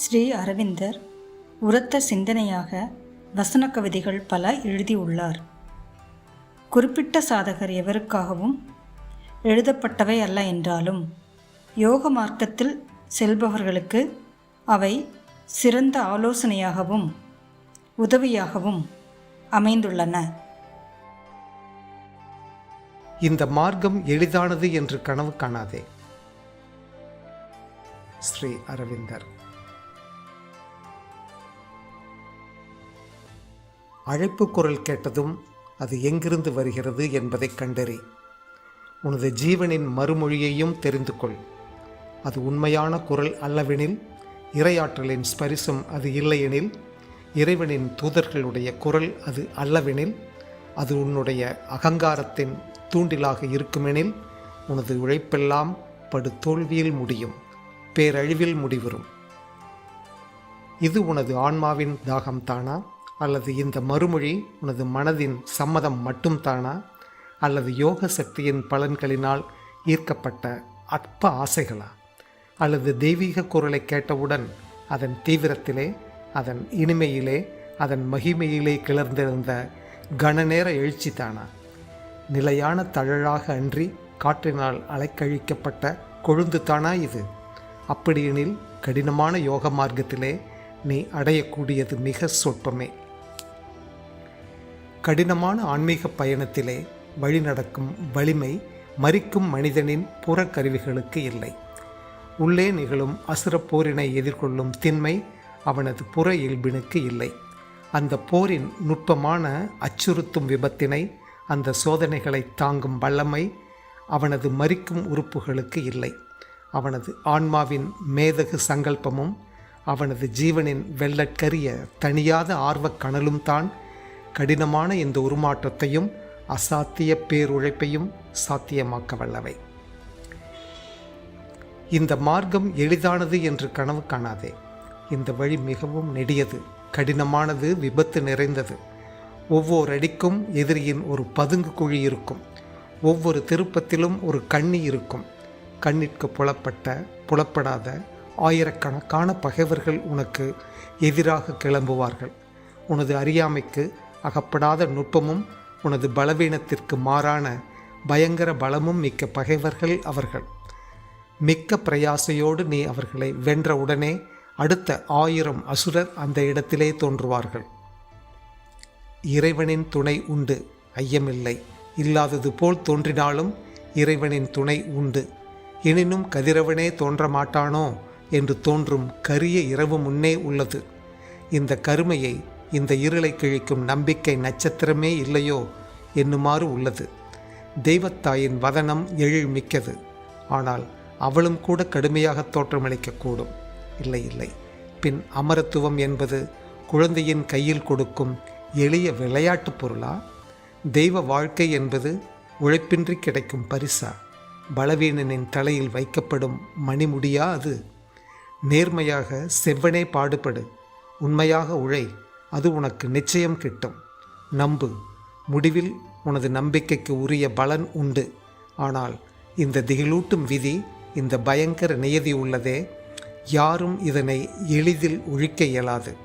ஸ்ரீ அரவிந்தர் உரத்த சிந்தனையாக வசன கவிதைகள் பல எழுதியுள்ளார். குறிப்பிட்ட சாதகர் எவருக்காகவும் எழுதப்பட்டவை அல்ல என்றாலும் யோக மார்க்கத்தில் செல்பவர்களுக்கு அவை சிறந்த ஆலோசனையாகவும் உதவியாகவும் அமைந்துள்ளன. இந்த மார்க்கம் எளிதானது என்று கனவு காணாதே. ஸ்ரீ அரவிந்தர். அழைப்பு குரல் கேட்டதும் அது எங்கிருந்து வருகிறது என்பதை கண்டறி. உனது ஜீவனின் மறுமொழியையும் தெரிந்து கொள். அது உண்மையான குரல் அல்லவெனில் இரையாற்றலின் ஸ்பரிசம் அது இல்லையெனில் இறைவனின் தூதர்களுடைய குரல் அது அல்லவெனில் அது உன்னுடைய அகங்காரத்தின் தூண்டிலாக இருக்குமெனில் உனது உழைப்பெல்லாம் படு தோல்வியில் முடியும் பேரழிவில் முடிவரும் இது உனது ஆன்மாவின் தாகம் தானா அல்லது இந்த மறுமொழி உனது மனதின் சம்மதம் மட்டும்தானா? அல்லது யோக சக்தியின் பலன்களினால் ஈர்க்கப்பட்ட அற்ப ஆசைகளா? அல்லது தெய்வீக குரலை கேட்டவுடன் அதன் தீவிரத்திலே அதன் இனிமையிலே அதன் மகிமையிலே கிளர்ந்திருந்த கனநேர எழுச்சி தானா நிலையான தழலாக அன்றி காற்றினால் அலைக்கழிக்கப்பட்ட கொழுந்து தானா இது? அப்படியெனில் கடினமான யோக மார்க்கத்திலே நீ அடையக்கூடியது மிக சொற்பமே. கடினமான ஆன்மீக பயணத்திலே வழிநடக்கும் வலிமை மறிக்கும் மனிதனின் புறக்கருவிகளுக்கு இல்லை. உள்ளே நிகழும் அசுரப்போரினை எதிர்கொள்ளும் திண்மை அவனது புற இயல்பினுக்கு இல்லை. அந்த போரின் நுட்பமான அச்சுறுத்தும் விபத்தினை அந்த சோதனைகளை தாங்கும் வல்லமை அவனது மறிக்கும் உறுப்புகளுக்கு இல்லை. அவனது ஆன்மாவின் மேதகு சங்கல்பமும் அவனது ஜீவனின் வெள்ளற்கரிய தனியாத ஆர்வக் கனலும் தான் கடினமான இந்த உருமாற்றத்தையும் அசாத்திய பேருழைப்பையும் சாத்தியமாக்க வல்லவை இந்த மார்க்கம் எளிதானது என்று கனவு காணாதே. இந்த வழி மிகவும் நெடியது கடினமானது விபத்து நிறைந்தது. ஒவ்வொரு அடிக்கும் எதிரியின் ஒரு பதுங்கு குழி இருக்கும். ஒவ்வொரு திருப்பத்திலும் ஒரு கண்ணி இருக்கும். கண்ணிற்கு புலப்பட்ட புலப்படாத ஆயிரக்கணக்கான பகைவர்கள் உனக்கு எதிராக கிளம்புவார்கள். உனது அறியாமைக்கு அகப்படாத நுட்பமும் உனது பலவீனத்திற்கு மாறான பயங்கர பலமும் மிக்க பகைவர்கள் அவர்கள். மிக்க பிரயாசையோடு நீ அவர்களை வென்றவுடனே அடுத்த ஆயிரம் அசுரர் அந்த இடத்திலே தோன்றுவார்கள். இறைவனின் துணை உண்டு ஐயமில்லை. இல்லாதது போல் தோன்றினாலும் இறைவனின் துணை உண்டு. எனினும் கதிரவனே தோன்ற மாட்டானோ? என்று தோன்றும் கரிய இரவு முன்னே உள்ளது. இந்த கருமையை இந்த இருளை கிழிக்கும் நம்பிக்கை நட்சத்திரமே இல்லையோ என்னுமாறு உள்ளது. தெய்வத்தாயின் வதனம் எழில் மிக்கது. ஆனால் அவளும் கூட கடுமையாக தோற்றமளிக்கக்கூடும் இல்லை இல்லை. பின் அமரத்துவம் என்பது குழந்தையின் கையில் கொடுக்கும் எளிய விளையாட்டுப் பொருளா? தெய்வ வாழ்க்கை என்பது உழைப்பின்றி கிடைக்கும் பரிசா? பலவீனனின் தலையில் வைக்கப்படும் மணிமுடியா அது? நேர்மையாக செவ்வனே பாடுபடு. உண்மையாக உழை. அது உனக்கு நிச்சயம் கிட்டும். நம்பு. முடிவில் உனது நம்பிக்கைக்கு உரிய பலன் உண்டு. ஆனால் இந்த திகிலூட்டும் விதி இந்த பயங்கர நியதி உள்ளதே யாரும் இதனை எளிதில் ஒழிக்க இயலாது.